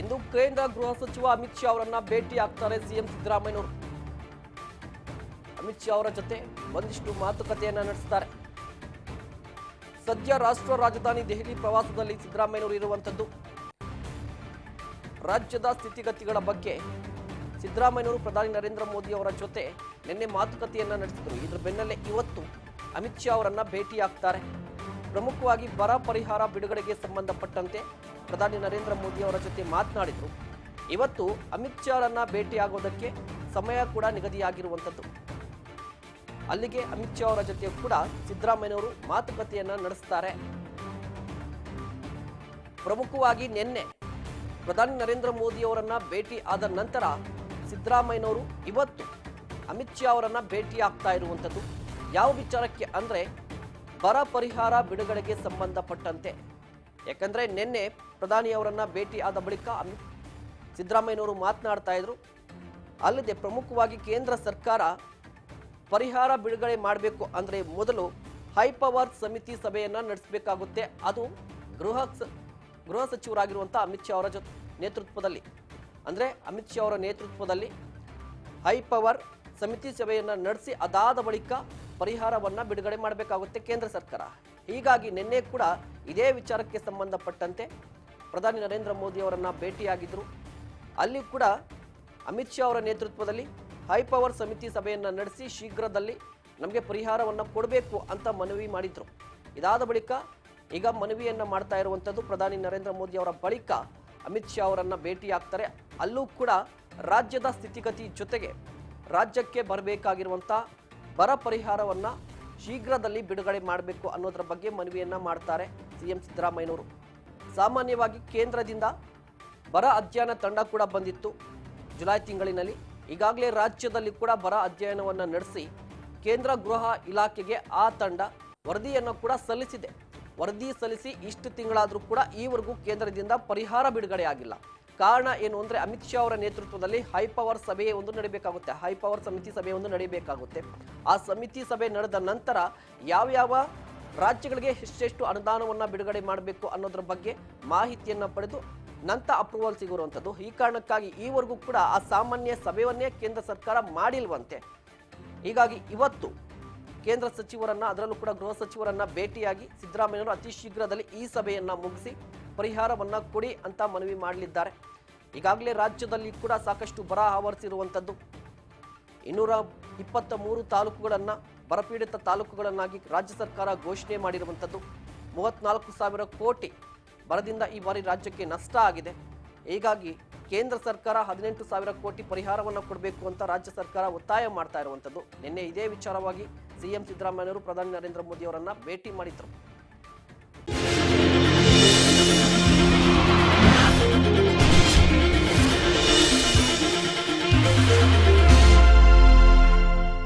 ಇಂದು ಕೇಂದ್ರ ಗೃಹ ಸಚಿವ ಅಮಿತ್ ಶಾ ಅವರನ್ನ ಭೇಟಿ ಆಗ್ತಾರೆ ಸಿಎಂ ಸಿದ್ದರಾಮಯ್ಯನವರು. ಅಮಿತ್ ಶಾ ಅವರ ಜೊತೆ ಒಂದಿಷ್ಟು ಮಾತುಕತೆಯನ್ನ ನಡೆಸುತ್ತಾರೆ ಸದ್ಯ ರಾಷ್ಟ್ರ ರಾಜಧಾನಿ ದೆಹಲಿ ಪ್ರವಾಸದಲ್ಲಿ ಸಿದ್ದರಾಮಯ್ಯನವರು ಇರುವಂತದ್ದು. ರಾಜ್ಯದ ಸ್ಥಿತಿಗತಿಗಳ ಬಗ್ಗೆ ಸಿದ್ದರಾಮಯ್ಯವರು ಪ್ರಧಾನಿ ನರೇಂದ್ರ ಮೋದಿ ಅವರ ಜೊತೆ ನಿನ್ನೆ ಮಾತುಕತೆಯನ್ನ ನಡೆಸಿದರು. ಇದರ ಬೆನ್ನಲ್ಲೇ ಇವತ್ತು ಅಮಿತ್ ಶಾ ಅವರನ್ನ ಭೇಟಿಯಾಗ್ತಾರೆ. ಪ್ರಮುಖವಾಗಿ ಬರ ಪರಿಹಾರ ಬಿಡುಗಡೆಗೆ ಸಂಬಂಧಪಟ್ಟಂತೆ ಪ್ರಧಾನಿ ನರೇಂದ್ರ ಮೋದಿ ಅವರ ಜೊತೆ ಮಾತನಾಡಿದರು. ಇವತ್ತು ಅಮಿತ್ ಅವರನ್ನ ಭೇಟಿಯಾಗೋದಕ್ಕೆ ಸಮಯ ಕೂಡ ನಿಗದಿಯಾಗಿರುವಂಥದ್ದು. ಅಲ್ಲಿಗೆ ಅಮಿತ್ ಶಾ ಅವರ ಜೊತೆ ಕೂಡ ಸಿದ್ದರಾಮಯ್ಯನವರು ಮಾತುಕತೆಯನ್ನ ನಡೆಸ್ತಾರೆ. ಪ್ರಮುಖವಾಗಿ ನಿನ್ನೆ ಪ್ರಧಾನಿ ನರೇಂದ್ರ ಮೋದಿ ಅವರನ್ನ ಭೇಟಿ ಆದ ನಂತರ ಸಿದ್ದರಾಮಯ್ಯನವರು ಇವತ್ತು ಅಮಿತ್ ಶಾ ಅವರನ್ನ ಭೇಟಿ ಆಗ್ತಾ ಇರುವಂಥದ್ದು. ಯಾವ ವಿಚಾರಕ್ಕೆ ಅಂದ್ರೆ ಬರ ಪರಿಹಾರ ಬಿಡುಗಡೆಗೆ ಸಂಬಂಧಪಟ್ಟಂತೆ. ಯಾಕಂದ್ರೆ ನಿನ್ನೆ ಪ್ರಧಾನಿ ಅವರನ್ನ ಭೇಟಿ ಆದ ಬಳಿಕ ಸಿದ್ದರಾಮಯ್ಯನವರು ಮಾತನಾಡ್ತಾ ಇದ್ರು. ಅಲ್ಲದೆ ಪ್ರಮುಖವಾಗಿ ಕೇಂದ್ರ ಸರ್ಕಾರ ಪರಿಹಾರ ಬಿಡುಗಡೆ ಮಾಡಬೇಕು ಅಂದ್ರೆ ಮೊದಲು ಹೈ ಪವರ್ ಸಮಿತಿ ಸಭೆಯನ್ನ ನಡೆಸಬೇಕಾಗುತ್ತೆ. ಅದು ಗೃಹ ಗೃಹ ಸಚಿವರಾಗಿರುವಂತಹ ಅಮಿತ್ ಶಾ ಅವರ ಜೊತೆ ನೇತೃತ್ವದಲ್ಲಿ. ಅಂದ್ರೆ ಅಮಿತ್ ಶಾ ಅವರ ನೇತೃತ್ವದಲ್ಲಿ ಹೈ ಪವರ್ ಸಮಿತಿ ಸಭೆಯನ್ನ ನಡೆಸಿ ಅದಾದ ಬಳಿಕ ಪರಿಹಾರವನ್ನ ಬಿಡುಗಡೆ ಮಾಡಬೇಕಾಗುತ್ತೆ ಕೇಂದ್ರ ಸರ್ಕಾರ. ಹೀಗಾಗಿ ನಿನ್ನೆ ಕೂಡ ಇದೇ ವಿಚಾರಕ್ಕೆ ಸಂಬಂಧಪಟ್ಟಂತೆ ಪ್ರಧಾನಿ ನರೇಂದ್ರ ಮೋದಿ ಅವರನ್ನು ಭೇಟಿಯಾಗಿದ್ರು. ಅಲ್ಲಿ ಕೂಡ ಅಮಿತ್ ಶಾ ಅವರ ನೇತೃತ್ವದಲ್ಲಿ ಹೈ ಪವರ್ ಸಮಿತಿ ಸಭೆಯನ್ನು ನಡೆಸಿ ಶೀಘ್ರದಲ್ಲಿ ನಮಗೆ ಪರಿಹಾರವನ್ನ ಕೊಡಬೇಕು ಅಂತ ಮನವಿ ಮಾಡಿದ್ರು. ಇದಾದ ಬಳಿಕ ಈಗ ಮನವಿಯನ್ನ ಮಾಡ್ತಾ ಇರುವಂಥದ್ದು ಪ್ರಧಾನಿ ನರೇಂದ್ರ ಮೋದಿ ಅವರ ಬಳಿಕ ಅಮಿತ್ ಶಾ ಅವರನ್ನು ಭೇಟಿಯಾಗ್ತಾರೆ. ಅಲ್ಲೂ ಕೂಡ ರಾಜ್ಯದ ಸ್ಥಿತಿಗತಿ ಜೊತೆಗೆ ರಾಜ್ಯಕ್ಕೆ ಬರಬೇಕಾಗಿರುವಂಥ ಬರ ಪರಿಹಾರವನ್ನ ಶೀಘ್ರದಲ್ಲಿ ಬಿಡುಗಡೆ ಮಾಡಬೇಕು ಅನ್ನೋದರ ಬಗ್ಗೆ ಮನವಿಯನ್ನ ಮಾಡ್ತಾರೆ ಸಿಎಂ ಸಿದ್ದರಾಮಯ್ಯನವರು. ಸಾಮಾನ್ಯವಾಗಿ ಕೇಂದ್ರದಿಂದ ಬರ ಅಧ್ಯಯನ ತಂಡ ಕೂಡ ಬಂದಿತ್ತು ಜುಲೈ ತಿಂಗಳಿನಲ್ಲಿ. ಈಗಾಗಲೇ ರಾಜ್ಯದಲ್ಲಿ ಕೂಡ ಬರ ಅಧ್ಯಯನವನ್ನು ನಡೆಸಿ ಕೇಂದ್ರ ಗೃಹ ಇಲಾಖೆಗೆ ಆ ತಂಡ ವರದಿಯನ್ನು ಕೂಡ ಸಲ್ಲಿಸಿದೆ. ವರದಿ ಸಲ್ಲಿಸಿ ಇಷ್ಟು ತಿಂಗಳಾದರೂ ಕೂಡ ಈವರೆಗೂ ಕೇಂದ್ರದಿಂದ ಪರಿಹಾರ ಬಿಡುಗಡೆ ಆಗಿಲ್ಲ. ಕಾರಣ ಏನು ಅಂದರೆ ಅಮಿತ್ ಶಾ ಅವರ ನೇತೃತ್ವದಲ್ಲಿ ಹೈ ಪವರ್ ಸಭೆ ಒಂದು ನಡೀಬೇಕಾಗುತ್ತೆ. ಹೈ ಪವರ್ ಸಮಿತಿ ಸಭೆ ಒಂದು ನಡೀಬೇಕಾಗುತ್ತೆ. ಆ ಸಮಿತಿ ಸಭೆ ನಡೆದ ನಂತರ ಯಾವ್ಯಾವ ರಾಜ್ಯಗಳಿಗೆ ಎಷ್ಟೆಷ್ಟು ಅನುದಾನವನ್ನ ಬಿಡುಗಡೆ ಮಾಡಬೇಕು ಅನ್ನೋದ್ರ ಬಗ್ಗೆ ಮಾಹಿತಿಯನ್ನ ಪಡೆದು ನಂತರ ಅಪ್ರೂವಲ್ ಸಿಗುವಂಥದ್ದು ಈ ಕಾರಣಕ್ಕಾಗಿ ಈವರೆಗೂ ಕೂಡ ಆ ಸಾಮಾನ್ಯ ಸಭೆಯನ್ನೇ ಕೇಂದ್ರ ಸರ್ಕಾರ ಮಾಡಿಲ್ವಂತೆ. ಹೀಗಾಗಿ ಇವತ್ತು ಕೇಂದ್ರ ಸಚಿವರನ್ನ, ಅದರಲ್ಲೂ ಕೂಡ ಗೃಹ ಸಚಿವರನ್ನ ಭೇಟಿಯಾಗಿ ಸಿದ್ದರಾಮಯ್ಯವರು ಅತಿ ಶೀಘ್ರದಲ್ಲಿ ಈ ಸಭೆಯನ್ನ ಮುಗಿಸಿ ಪರಿಹಾರವನ್ನ ಕೊಡಿ ಅಂತ ಮನವಿ ಮಾಡಲಿದ್ದಾರೆ. ಈಗಾಗಲೇ ರಾಜ್ಯದಲ್ಲಿ ಕೂಡ ಸಾಕಷ್ಟು ಬರ ಆವರಿಸಿರುವಂಥದ್ದು ಇನ್ನೂರ ಇಪ್ಪತ್ತ ಮೂರು ತಾಲೂಕುಗಳನ್ನು, ಬರಪೀಡಿತ ತಾಲೂಕುಗಳನ್ನಾಗಿ ರಾಜ್ಯ ಸರ್ಕಾರ ಘೋಷಣೆ ಮಾಡಿರುವಂಥದ್ದು ಮೂವತ್ನಾಲ್ಕು ಸಾವಿರ ಕೋಟಿ ಬರದಿಂದ ಈ ಬಾರಿ ರಾಜ್ಯಕ್ಕೆ ನಷ್ಟ ಆಗಿದೆ. ಹೀಗಾಗಿ ಕೇಂದ್ರ ಸರ್ಕಾರ ಹದಿನೆಂಟು ಸಾವಿರ ಕೋಟಿ ಪರಿಹಾರವನ್ನು ಕೊಡಬೇಕು ಅಂತ ರಾಜ್ಯ ಸರ್ಕಾರ ಒತ್ತಾಯ ಮಾಡ್ತಾ ಇರುವಂಥದ್ದು ನಿನ್ನೆ ಇದೇ ವಿಚಾರವಾಗಿ ಸಿಎಂ ಸಿದ್ದರಾಮಯ್ಯವರು ಪ್ರಧಾನಿ ನರೇಂದ್ರ ಮೋದಿ ಅವರನ್ನ ಭೇಟಿ ಮಾಡಿದ್ರು.